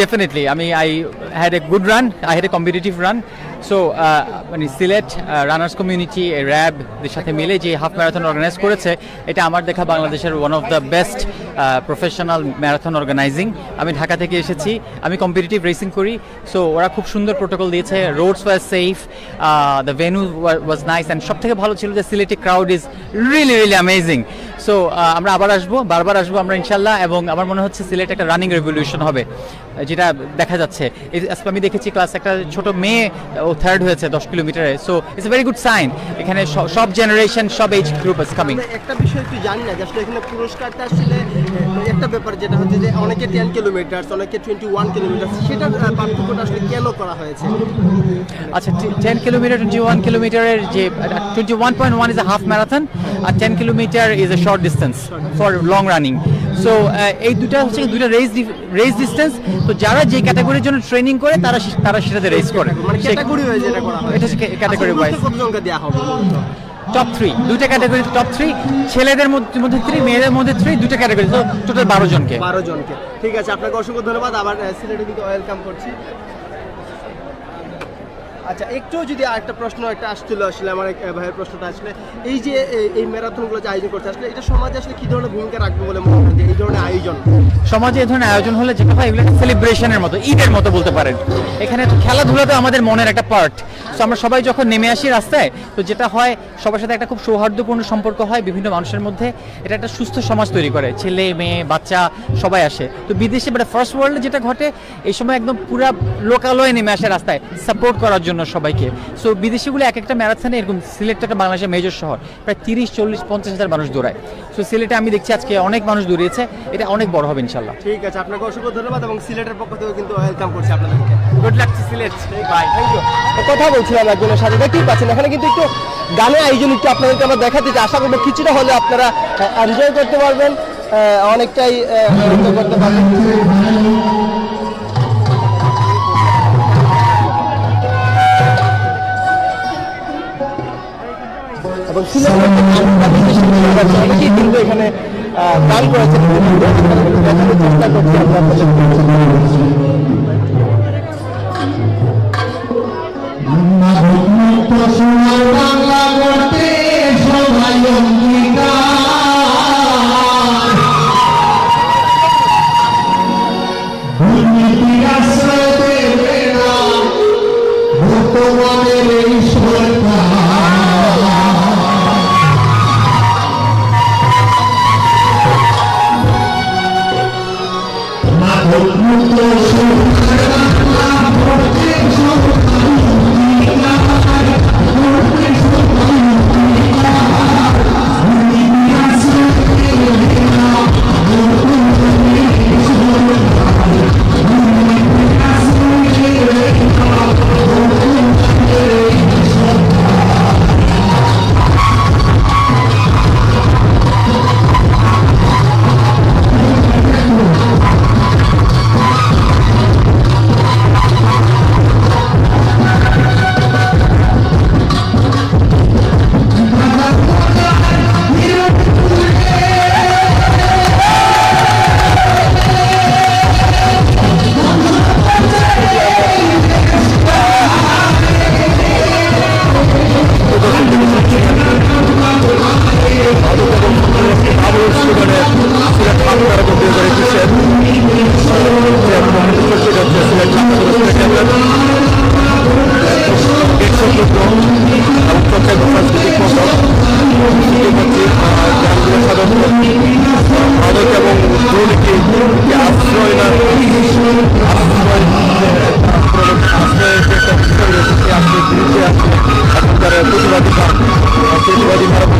Definitely আমি I had a good run I had a competitive run so মানে Sylhet runners community র্যাবদের সাথে মিলে যে হাফ ম্যারাথন অর্গানাইজ করেছে, এটা আমার দেখা বাংলাদেশের one of the best professional marathon organizing আমি ঢাকা থেকে এসেছি, আমি কম্পিটিটিভ রেসিং করি সো ওরা খুব সুন্দর প্রোটোকল দিয়েছে roads were safe the venue was nice and সব থেকে ভালো ছিল যে Sylheti crowd is really really amazing so আমরা আবার আসব, বারবার আসব আমরা ইনশাল্লাহ, এবং আমার মনে হচ্ছে সিলেট একটা রানিং রেভলিউশন হবে। যেটা দেখা যাচ্ছে। আজকে আমি দেখেছি ক্লাস একটা ছোট মেয়ে ও থার্ড হয়েছে দশ কিলোমিটারে। So it's very good sign এখানে সব জেনারেশন সব এজ গ্রুপ ইজ কামিং একটা বিষয় একটু জানি না আসলে এখানে পুরস্কারটা আসলে একটা ব্যাপার যেটা হচ্ছে যে অনেকে টেন কিলোমিটার অনেকে টোয়েন্টি ওয়ান কিলোমিটার সেটা পার্থক্যটা আসলে কেন করা হয়েছে? আচ্ছা টেন কিলোমিটার টোয়েন্টি ওয়ান কিলোমিটারের যে twenty one point one is a half marathon R ten kilometre is a short distance for long running so এই দুটা হচ্ছে দুটা রেস রেস ডিস্টেন্স তো যারা যে ক্যাটাগরির জন্য ট্রেনিং করে তারা তারা সেটাতে রেস করে। মানে ক্যাটাগরি এটা করা হয়। এটা হচ্ছে category wise. দেওয়া হবে টপ থ্রি দুটা ক্যাটাগরি টপ থ্রি ছেলেদের মধ্যে থ্রি মেয়েদের মধ্যে থ্রি দুটা ক্যাটাগরি তো টোটাল বারো জনকে। বারো জনকে। ঠিক আছে আপনাকে অসংখ্য ধন্যবাদ। আবার আহ, সিলেটে কিন্তু ওয়েলকাম করছি। আচ্ছা একটু যদি আরেকটা প্রশ্ন, একটা আসছিল আসলে আমার এক ভাইয়ের প্রশ্নটা আসলে, এই যে এই ম্যারাথনগুলো যে আয়োজন করছে আসলে, এটা সমাজে আসলে কি ধরনের ভূমিকা রাখবে বলে মনে হয় এই ধরনের আয়োজন? সমাজে এই ধরনের আয়োজন হলে যেটা হয়, এগুলো সেলিব্রেশনের মতো, ঈদের মতো বলতে পারেন। এখানে খেলাধুলা তো আমাদের মনের একটা পার্ট তো আমরা সবাই যখন নেমে আসি রাস্তায় তো যেটা হয় সবার সাথে একটা খুব সৌহার্দ্যপূর্ণ সম্পর্ক হয় বিভিন্ন মানুষের মধ্যে। এটা একটা সুস্থ সমাজ তৈরি করে ছেলে মেয়ে বাচ্চা সবাই আসে। তো বিদেশে মানে ফার্স্ট ওয়ার্ল্ডে যেটা ঘটে এই সময় একদম পুরা লোকালয়ে নেমে আসে রাস্তায় সাপোর্ট করার জন্য সবাইকে। সো বিদেশিগুলো এক একটা ম্যারাথনে এরকম সিলেট একটা বাংলাদেশের মেজর শহর প্রায় তিরিশ চল্লিশ পঞ্চাশ হাজার মানুষ দৌড়ায়। সো সিলেটে আমি দেখছি আজকে অনেক মানুষ দৌড়িয়েছে এটা অনেক বড় হবে ইনশাল্লাহ ঠিক আছে আপনাকে অসংখ্য ধন্যবাদ এবং সিলেটের পক্ষ থেকে কিন্তু ওয়েলকাম করছি আপনাদেরকে। Good luck Sylhet. Bye thank you কথা বলছিলাম একজনের সাথে। দেখতেই পাচ্ছেন, এখানে কিন্তু একটু গানের আয়োজন একটু আপনাদেরকে আমরা দেখাতে চাই। আশা করব কিছুটা হলে আপনারা এনজয় করতে পারবেন অনেকটাই এনজয় করতে পারবেন। এখানে গান করেছেন। মাদক মাদক এবং দুর্নীতি আশ্রয় না প্রতিবাদী প্রতিবাদী ভারত